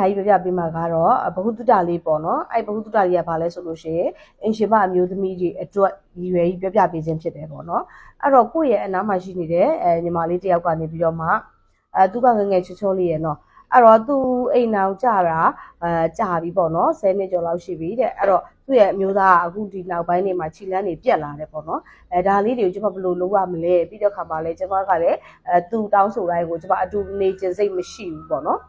ဒါကြီးပြပြပေးမှာကတော့ဘဟုတုတလေးပေါ့နော်အဲ့ဘဟုတုတလေးကဘာလဲဆိုလို့ရှိရင်အင်ရှင်မအမျိုးသမီးကြီးအတွက်ရည်ရွယ်ကြီးပြပြပေးခြင်းဖြစ်တယ်ပေါ့နော်အဲ့တော့ကိုယ့်ရဲ့အနားမှာရှိနေတဲ့အဲညီမလေးတယောက်ကနေပြီးတော့မှအဲသူကငယ်ငယ်ချောချောလေးရဲ့နော်အဲ့တော့သူအိမ်နောင်ကြတာအဲကြာပြီပေါ့နော်10နှစ်ကျော်လောက်ရှိပြီတဲ့အဲ့တော့သူ့ရဲ့အမျိုးသားကအခုဒီနောက်ပိုင်းနေမှာခြိလန်းနေပြက်လာတယ်ပေါ့နော်အဲဒါလေးတွေကိုကျွန်မဘယ်လိုလုပ်ရမလဲပြီးတော့ခါမှလည်းကျွန်မကလည်းအဲသူတောင်းဆိုတိုင်းကိုကျွန်မအတူနေခြင်းစိတ်မရှိဘူးပေါ့နော်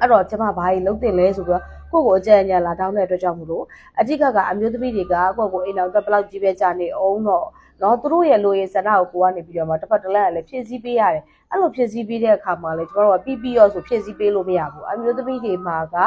အဲ့တော့ကျမဘာကြီးလုံးတင်လဲဆိုပြီးတော့ကိုယ့်ကိုအကြံဉာဏ်လာတောင်းတဲ့အတွက်ကြောင့်မလို့အတိကကအမျိုးသမီးတွေကကိုယ့်ကိုအိမ်အောင်တက်ဘလောက်ကြီးပဲကြာနေအောင်တော့နော်သူတို့ရဲ့လိုရင်ဆန္ဒကိုကိုကနေပြီးတော့မှတစ်ဖက်တစ်လက်ကလည်းဖြည့်ဆည်းပေးရတယ်အဲ့လိုဖြည့်ဆည်းပေးတဲ့အခါမှာလည်းကျမတို့ကပြီးပြီးရောဆိုဖြည့်ဆည်းပေးလို့မရဘူးအမျိုးသမီးတွေမှာကဘာ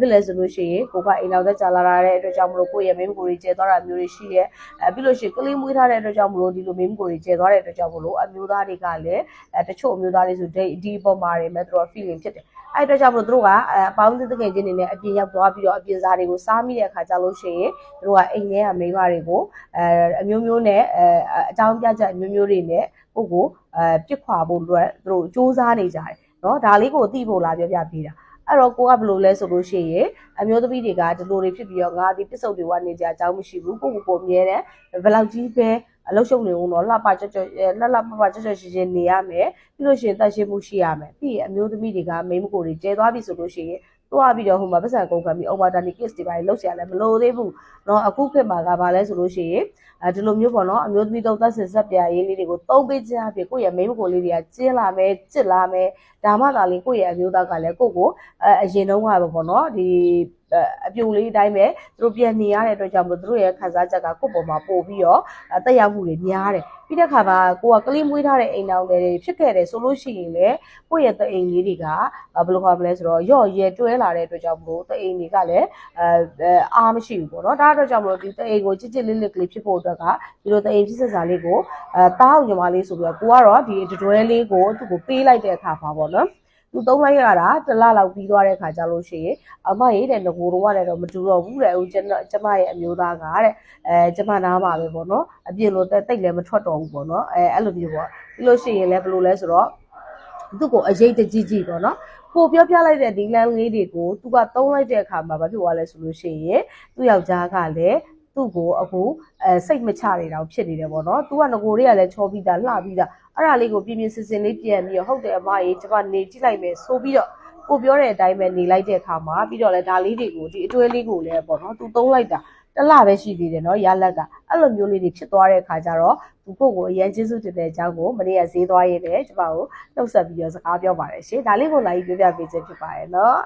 ဖြစ်လဲဆိုလို့ရှိရင်ကိုကအိမ်အောင်တက်ကြာလာတဲ့အတွက်ကြောင့်မလို့ကိုယ့်ရဲ့မိန်းကိုယ်ကြီးကျဲသွားတာမျိုးတွေရှိရဲအဲပြီးလို့ရှိရင်ကလေးမွေးထားတဲ့အတွက်ကြောင့်မလို့ဒီလိုမိန်းကိုယ်ကြီးကျဲသွားတဲ့အတွက်ကြောင့်မလို့အမျိုးသားတွေကလည်းအဲတချို့အမျိုးသားတွေဆိုဒီဒီအပေါ်မှာတွေမဲ့သူတို့ feeling ဖြစ်တယ်အဲ့အတွက်ကြောင့်မလို့သူတို့ကအပေါင်းသင်းတကယ်ချင်းနေနဲ့အပြင်ရောက်သွားပြီးတော့အပြင်စားတွေကိုစားမိတဲ့အခါကျလို့ရှိရင်သူတို့ကအိမ်ထဲကမိန်းမတွေကိုအဲအမျိုးမျိုးနဲ့အဲအကြောင်းပြချက်အမျိုးမျိုးတွေနဲ့ ကိုကိုအဲပြစ်ခွာဖို့အတွက်သူတို့စူးစမ်းနေကြတယ်နော်ဒါလေးကိုသိဖို့လာပြောပြပေးတာအဲ့တော့ကိုကဘယ်လိုလဲဆိုလို့ရှိရင်အမျိုးသမီးတွေကဒီလိုတွေဖြစ်ပြီးတော့ငါဒီပစ္စုပ်တွေကနေကြအကြောင်းမရှိဘူးကိုကိုကိုမြဲတယ်ဘယ်လောက်ကြီးပဲအလုပ်ရှုပ်နေဦးတော့လှပကြွကြွလှလှပပကြွကြွရှင်းရှင်းနေရမယ်ပြီးလို့ရှိရင်တတ်ရှင်းမှုရှိရမယ်ပြီးရင်အမျိုးသမီးတွေကမိန်းမကိုတွေကျဲသွားပြီဆိုလို့ရှိရင် သွားပြီးတော့ဟိုမှာပတ်စံကုန်ခံပြီး over tani kiss တွေပါလောက်เสียလည်းမလိုသေးဘူးเนาะအခုခေတ်မှာကဘာလဲဆိုလို့ရှိရင်အဲဒီလိုမျိုးပေါ့နော်အမျိုးသမီးတို့သက်စစ်ဆက်ပြရေးလေးတွေကိုသုံးပေးခြင်းအဖြစ်ကိုယ့်ရဲ့မိန်းမကိုလေးတွေကကျင်းလာမယ်ကျစ်လာမယ်ဒါမှသာလေကိုယ့်ရဲ့အမျိုးသားကလည်းကိုယ့်ကိုအဲအရင်တုန်းကပေါ့နော်ဒီ အပြိုလေးအတိုင်းပဲသူတို့ပြန်နေရတဲ့အတွက်ကြောင့်မို့သူတို့ရဲ့ခံစားချက်ကကိုယ့်ပေါ်မှာပို့ပြီးတော့တက်ရောက်မှုတွေများတယ်ပြီးတဲ့ခါမှာကိုကကလေးမွေးထားတဲ့အိမ်တော်တွေဖြစ်ခဲ့တယ်ဆိုလို့ရှိရင်လေကိုယ့်ရဲ့တအိမ်လေးတွေကဘယ်လိုခေါ်မလဲဆိုတော့ရော့ရဲတွဲလာတဲ့အတွက်ကြောင့်မို့တအိမ်တွေကလည်းအဲအားမရှိဘူးပေါ့နော်ဒါအတွက်ကြောင့်မို့ဒီတအိမ်ကိုချစ်ချစ်လေးလေးကလေးဖြစ်ဖို့အတွက်ကဒီလိုတအိမ်ဖြစ်စစာလေးကိုအဲတားအောင်ညီမလေးဆိုပြီးတော့ကိုကတော့ဒီတွဲလေးကိုသူ့ကိုပေးလိုက်တဲ့အခါမှာပေါ့နော် သူသုံးလိုက်ရတာတစ်လလောက်ပြီးသွားတဲ့ခါကျလို့ရှိရင်အမရေးတဲ့ငကိုတော့ရတယ်တော့မတူတော့ဘူးတဲ့ဟိုကျွန်တော်ကျမရဲ့အမျိုးသားကတဲ့အဲကျမနားမှာပဲပေါ့နော်အပြင်လိုတိတ်လည်းမထွက်တော့ဘူးပေါ့နော်အဲအဲ့လိုမျိုးပေါ့ပြီးလို့ရှိရင်လည်းဘယ်လိုလဲဆိုတော့သူ့ကိုအရေးတကြီးကြီးပေါ့နော်ကိုပြောပြလိုက်တဲ့ဒီလန်းလေးတွေကိုသူကသုံးလိုက်တဲ့အခါမှာဘာဖြစ်သွားလဲဆိုလို့ရှိရင်သူ့ယောက်ျားကလည်း သူ့ကိုအခုအဲစိတ်မချနေတော့ဖြစ်နေတယ်ပေါ့နော်။ तू ကငကိုတွေကလည်းချောပြီးသားလှပြီးသားအဲ့ဒါလေးကိုပြင်းပြင်းစင်စင်လေးပြန်ပြီးတော့ဟုတ်တယ်အမကြီးကျွန်မနေကြည့်လိုက်မယ်ဆိုပြီးတော့ကိုပြောတဲ့အတိုင်းပဲနေလိုက်တဲ့အခါမှာပြီးတော့လည်းဒါလေးတွေကိုဒီအတွဲလေးကိုလည်းပေါ့နော်။ तू သုံးလိုက်တာတလပဲရှိသေးတယ်နော်ရလက်ကအဲ့လိုမျိုးလေးတွေဖြစ်သွားတဲ့အခါကျတော့သူကိုကိုအရင်ကျေးဇူးတင်တဲ့အကြောင်းကိုမနေ့ကဈေးသွားရင်းနဲ့ကျွန်မကိုနှုတ်ဆက်ပြီးတော့စကားပြောပါတယ်ရှင်ဒါလေးကိုလာပြီးပြောပြပေးခြင်းဖြစ်ပါတယ်နော်